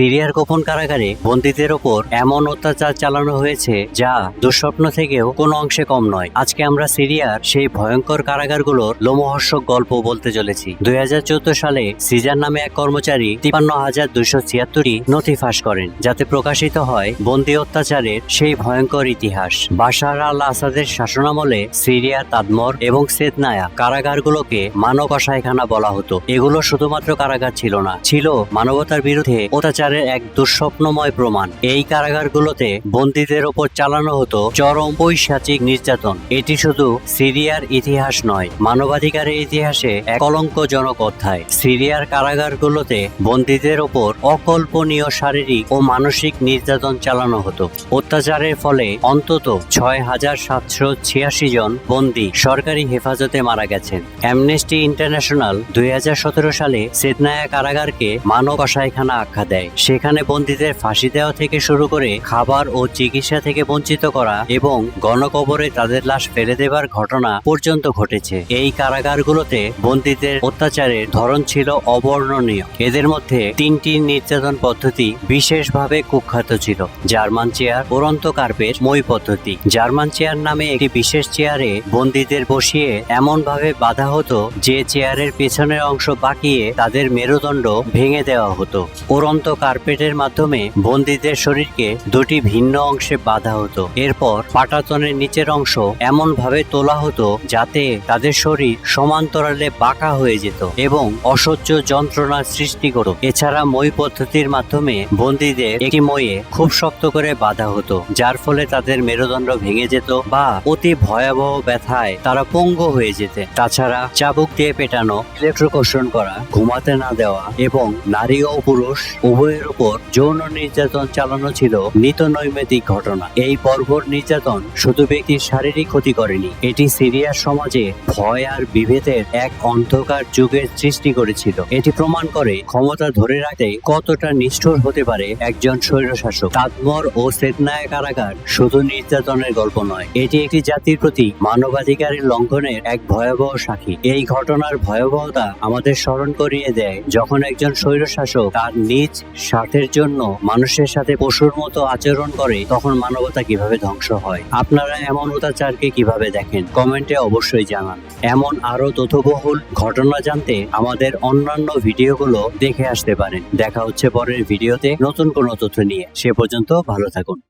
সিরিয়ার গোপন কারাগারে বন্দীদের ওপর এমন অত্যাচার চালানো হয়েছে যা দুঃস্বপ্ন থেকেও কোনো অংশে কম নয়। আজকে আমরা সিরিয়ার সেই ভয়ঙ্কর কারাগারগুলোর লোমহর্ষক গল্প বলতে চলেছি। দুই হাজার চোদ্দ সালে সিজার নামে এক কর্মচারী তিপান্ন হাজার দুইশো ছিয়াত্তরটি নথি ফাঁস করেন, যাতে প্রকাশিত হয় বন্দী অত্যাচারের সেই ভয়ঙ্কর ইতিহাস। বাশার আল আসাদের শাসনামলে সিরিয়া তাদমর এবং সেদনায়া কারাগারগুলোকে মানব কষাইখানা বলা হতো। এগুলো শুধুমাত্র কারাগার ছিল না, ছিল মানবতার বিরুদ্ধে অত্যাচারের এক দুঃস্বপ্নময় প্রমাণ। এই কারাগারগুলোতে বন্দীদের ওপর চালানো হতো চরম পৈশাচিক নির্যাতন। এটি শুধু সিরিয়ার ইতিহাস নয়, মানবাধিকারের ইতিহাসে এক কলঙ্কজনক অধ্যায়। সিরিয়ার কারাগারগুলোতে বন্দীদের ওপর অকল্পনীয় শারীরিক ও মানসিক নির্যাতন চালানো হতো। অত্যাচারের ফলে অন্তত ছয় হাজার সাতশো ছিয়াশি জন বন্দী সরকারি হেফাজতে মারা গেছেন। অ্যামনেস্টি ইন্টারন্যাশনাল দুই হাজার সতেরো সালে সেদনায়া কারাগারকে মানব কষাইখানা আখ্যা দেয়। সেখানে বন্দীদের ফাঁসি দেওয়া থেকে শুরু করে খাবার ও চিকিৎসা থেকে বঞ্চিত করা এবং গণকবরে তাদের লাশ ফেলে দেবার ঘটনা পর্যন্ত ঘটেছে। এই কারাগারগুলোতে বন্দীদের অত্যাচারের ধরন ছিল অবর্ণনীয়। এদের মধ্যে তিনটি নির্যাতন পদ্ধতি বিশেষভাবে কুখ্যাত ছিল। জার্মান চেয়ার উড়ন্ত কার্পেট মই পদ্ধতি। জার্মান চেয়ার নামে একটি বিশেষ চেয়ারে বন্দীদের বসিয়ে এমনভাবে বাধা হতো যে চেয়ারের পেছনের অংশ বাঁকিয়ে তাদের মেরুদণ্ড ভেঙে দেওয়া হতো। উড়ন্ত কার্পেটের মাধ্যমে বন্দীদের শরীরকে দুটি ভিন্ন অংশে বাঁধা হতো। এরপর পাটাতনের নিচের অংশ এমনভাবে তোলা হতো যাতে তাদের শরীর সমান্তরালে বাঁকা হয়ে যেত এবং অসহ্য যন্ত্রণার সৃষ্টি করত। এছাড়া মই পদ্ধতির মাধ্যমে বন্দীদের একটি ময়ে খুব শক্ত করে বাঁধা হতো, যার ফলে তাদের মেরুদণ্ড ভেঙে যেত বা অতি ভয়াবহ ব্যথায় তারা পঙ্গু হয়ে যেতে তাছাড়া চাবুক দিয়ে পেটানো ইলেকট্রোকোশন করা, ঘুমাতে না দেওয়া এবং নারী ও পুরুষ উভয়ের উপর যৌন নির্যাতন চালানো ছিল নিত নৈমিত্তিক ঘটনা। এই বর্বর নির্যাতন শুধু ব্যক্তির শারীরিক ক্ষতি করেনি, এটি সিরিয়ার সমাজে ভয় আর বিভেদের এক অন্ধকার যুগের সৃষ্টি করেছিল। এটি প্রমাণ করে ক্ষমতা ধরে রাখতে কতটা নিষ্ঠুর হতে পারে একজন স্বৈরশাসক। তাদমর ও সেদনায় কারাগার শুধু নির্যাতনের গল্প নয়, এটি একটি জাতির প্রতি মানবাধিকারের লঙ্ঘনের এক ভয়াবহ সাক্ষী। এই ঘটনার ভয়াবহতা আমাদের স্মরণ করিয়ে দেয় যখন একজন স্বৈরশাসক তার নিজ স্বার্থের জন্য মানুষের সাথে পশুর মতো আচরণ করে, তখন মানবতা কীভাবে ধ্বংস হয়? আপনারা এমন অত্যাচারকে কীভাবে দেখেন? কমেন্টে অবশ্যই জানান। এমন আরও তথ্যবহুল ঘটনা জানতে আমাদের অন্যান্য ভিডিওগুলো দেখে আসতে পারেন। দেখা হচ্ছে পরের ভিডিওতে নতুন কোনো তথ্য নিয়ে। সে পর্যন্ত ভালো থাকুন।